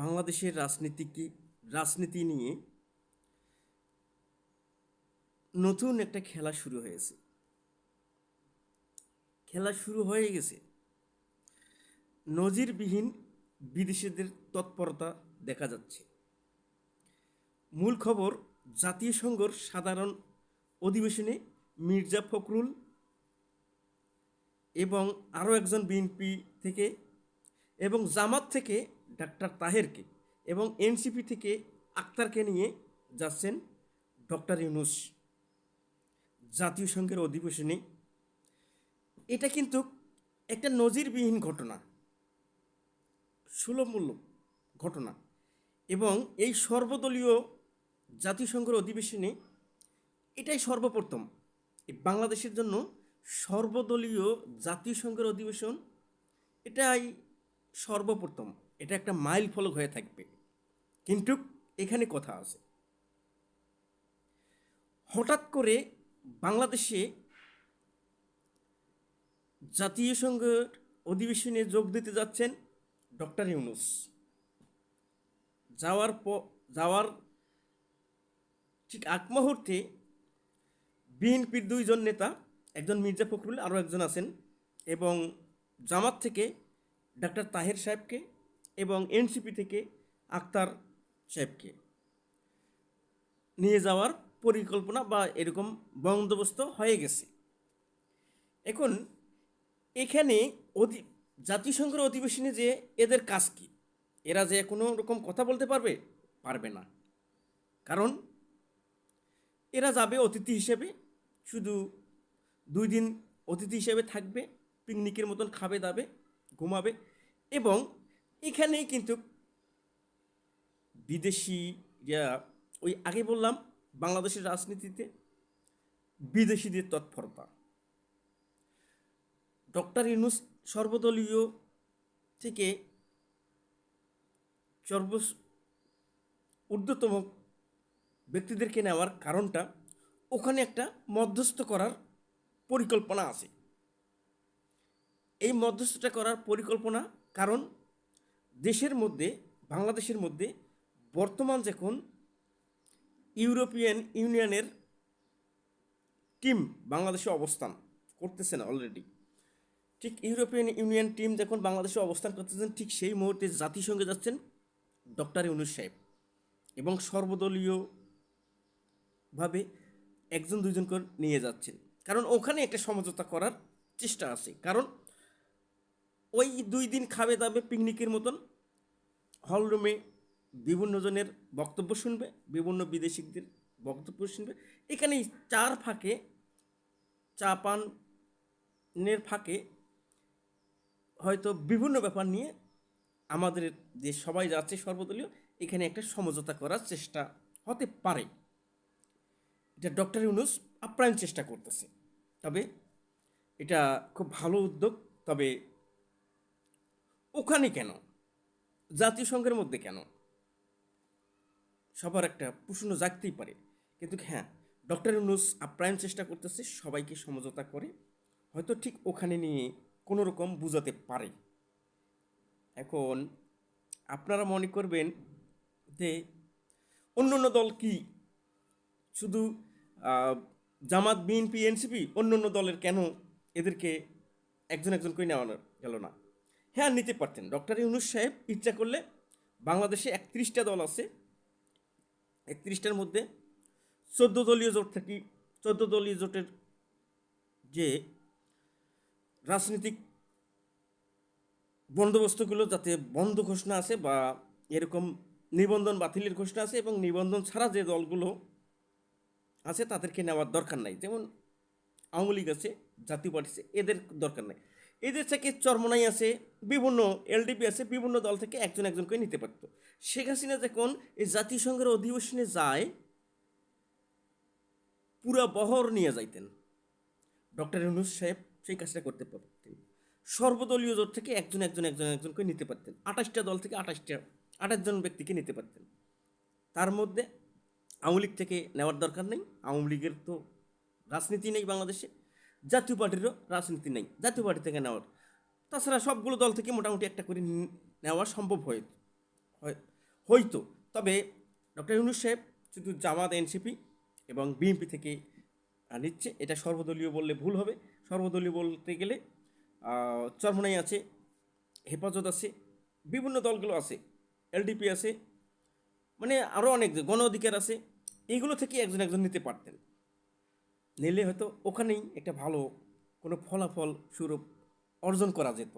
বাংলাদেশের রাজনীতি কি? রাজনীতি নিয়ে নতুন একটা খেলা শুরু হয়েছে। খেলা শুরু হয়ে গেছে। নজিরবিহীন বিদেশিদের তৎপরতা দেখা যাচ্ছে। মূল খবর, জাতীয় সংঘর সাধারণ অধিবেশনে মির্জা ফখরুল এবং আরও একজন বিএনপি থেকে এবং জামাত থেকে ডাক্তার তাহেরকে এবং এনসিপি থেকে আক্তারকে নিয়ে যাচ্ছেন ডক্টর ইউনুস। জাতীয় সংঘের অধিবেশনে এটা কিন্তু একটা নজিরবিহীন ঘটনা, সুলভমূল্য ঘটনা এবং এই সর্বদলীয় জাতিসংঘের অধিবেশনে এটাই সর্বপ্রথম। বাংলাদেশের জন্য সর্বদলীয় জাতীয় সংঘের অধিবেশন এটাই সর্বপ্রথম। এটা একটা মাইল ফলক হয়ে থাকবে। কিন্তু এখানে কথা আছে। হঠাৎ করে বাংলাদেশে জাতীয় সংঘের অধিবেশনে যোগ দিতে যাচ্ছেন ডক্টর ইউনুস। যাওয়ার প, যাওয়ার ঠিক আগ মুহূর্তে বিএনপির দুইজন নেতা, একজন মির্জা ফখরুল, আরও একজন আছেন এবং জামাত থেকে ডাক্তার তাহের সাহেবকে এবং এনসিপি থেকে আক্তার সাহেবকে নিয়ে যাওয়ার পরিকল্পনা বা এরকম বন্দোবস্ত হয়ে গেছে। এখন এখানে অধি, জাতিসংঘের অধিবেশনে যে এদের কাজ কি? এরা যে কোনো রকম কথা বলতে পারবে? পারবে না। কারণ এরা যাবে অতিথি হিসেবে, শুধু দুই দিন অতিথি হিসেবে থাকবে, পিকনিকের মতন খাবে, দাবে, ঘুমাবে এবং এখানেই কিন্তু বিদেশিরা, ওই আগে বললাম, বাংলাদেশের রাজনীতিতে বিদেশিদের তৎপরতা। ডক্টর ইউনুস সর্বদলীয় থেকে সর্ব ঊর্ধ্বতম ব্যক্তিদেরকে নেওয়ার কারণটা ওখানে একটা মধ্যস্থ করার পরিকল্পনা আছে। এই মধ্যস্থটা করার পরিকল্পনা, কারণ দেশের মধ্যে, বাংলাদেশের মধ্যে বর্তমান যখন ইউরোপিয়ান ইউনিয়নের টিম বাংলাদেশে অবস্থান করতেছে না অলরেডি ঠিক ইউরোপিয়ান ইউনিয়ন টিম যখন বাংলাদেশে অবস্থান করতেছেন ঠিক সেই মুহূর্তে জাতিসংঘে যাচ্ছেন ডক্টর ইউনুস সাহেব এবং সর্বদলীয়ভাবে একজন দুজন করে নিয়ে যাচ্ছেন। কারণ ওখানে একটা সমঝোতা করার চেষ্টা আছে। কারণ ওই দুই দিন খাবে দাবে পিকনিকের মতন। হলরুমে বিভিন্ন জনের বক্তব্য শুনবে, বিভিন্ন বিদেশিদের বক্তব্য শুনবে। এখানে চার ফাঁকে, চা পানের ফাঁকে হয়তো বিভিন্ন ব্যাপার নিয়ে আমাদের যে সবাই যাচ্ছে সর্বদলীয়। এখানে একটা সমঝোতা করার চেষ্টা হতে পারে। এটা ডক্টর ইউনুস আপ্রাণ চেষ্টা করতেছে। তবে এটা খুব ভালো উদ্যোগ। তবে ওখানে কেন? জাতীয় সংঘের মধ্যে কেন? সবার একটা প্রশ্ন জাগতেই পারে। কিন্তু হ্যাঁ ডক্টর ইউনুস আপ্রাণ চেষ্টা করতেছে, সবাইকে সমঝোতা করে। হয়তো ঠিক ওখানে নিয়ে কোনো রকম বুঝাতে পারে। এখন আপনারা মনে করবেন যে অন্য অন্য দল কি? শুধু জামাত, বিএনপি, এনসিপি অন্য অন্য দলের কেন এদেরকে একজন একজন করে নেওয়া গেল না? হ্যাঁ নিতে পারতেন। ডক্টর ইউনুস সাহেব ইচ্ছা করলে বাংলাদেশে একত্রিশটা দল আছে। একত্রিশটার মধ্যে চোদ্দ দলীয় জোট থাকি, চোদ্দ দলীয় জোটের যে রাজনৈতিক বন্দোবস্তগুলো যাতে বন্ধ ঘোষণা আছে বা এরকম নিবন্ধন বাতিলের ঘোষণা আছে এবং নিবন্ধন ছাড়া যে দলগুলো আছে তাদেরকে নেওয়ার দরকার নাই। যেমন আওয়ামী লীগ আছে, জাতীয় পার্টি আছে, এদের দরকার নাই। এদের থেকে চরমনাই আছে বিভিন্ন এলডিপি আছে, বিভিন্ন দল থেকে একজন একজন করে নিতে পারতো। শেখ হাসিনা যখন এই জাতিসংঘের অধিবেশনে যায়, পুরা বহর নিয়ে যাইতেন। ডক্টর ইউনুস সাহেব সেই কাজটা করতে পারতেন। সর্বদলীয় জোট থেকে একজন একজন একজন একজন করে নিতে পারতেন। আঠাশটা দল থেকে আঠাশটা, আঠাশ জন ব্যক্তিকে নিতে পারতেন। তার মধ্যে আওয়ামী লীগ থেকে নেওয়ার দরকার নেই। আওয়ামী লীগের তো রাজনীতি নেই বাংলাদেশে। জাতীয় পার্টিরও রাজনীতি নেই। জাতীয় পার্টি থেকে নেওয়ার। তাছাড়া সবগুলো দল থেকে মোটামুটি একটা করে নেওয়া সম্ভব হয়ে হয়- হইতো তবে ডক্টর ইউনুস সাহেব শুধু জামাত, এনসিপি এবং বিএনপি থেকে নিচ্ছে। এটা সর্বদলীয় বললে ভুল হবে। সর্বদলীয় বলতে গেলে চরমনাই আছে, হেফাজত আছে, বিভিন্ন দলগুলো আছে, এলডিপি আছে মানে আরও অনেক গণ অধিকার আছে। এইগুলো থেকে একজন একজন নিতে পারতেন। নিলে হয়তো ওখানেই একটা ভালো কোনো ফলাফল স্বরূপ অর্জন করা যেত।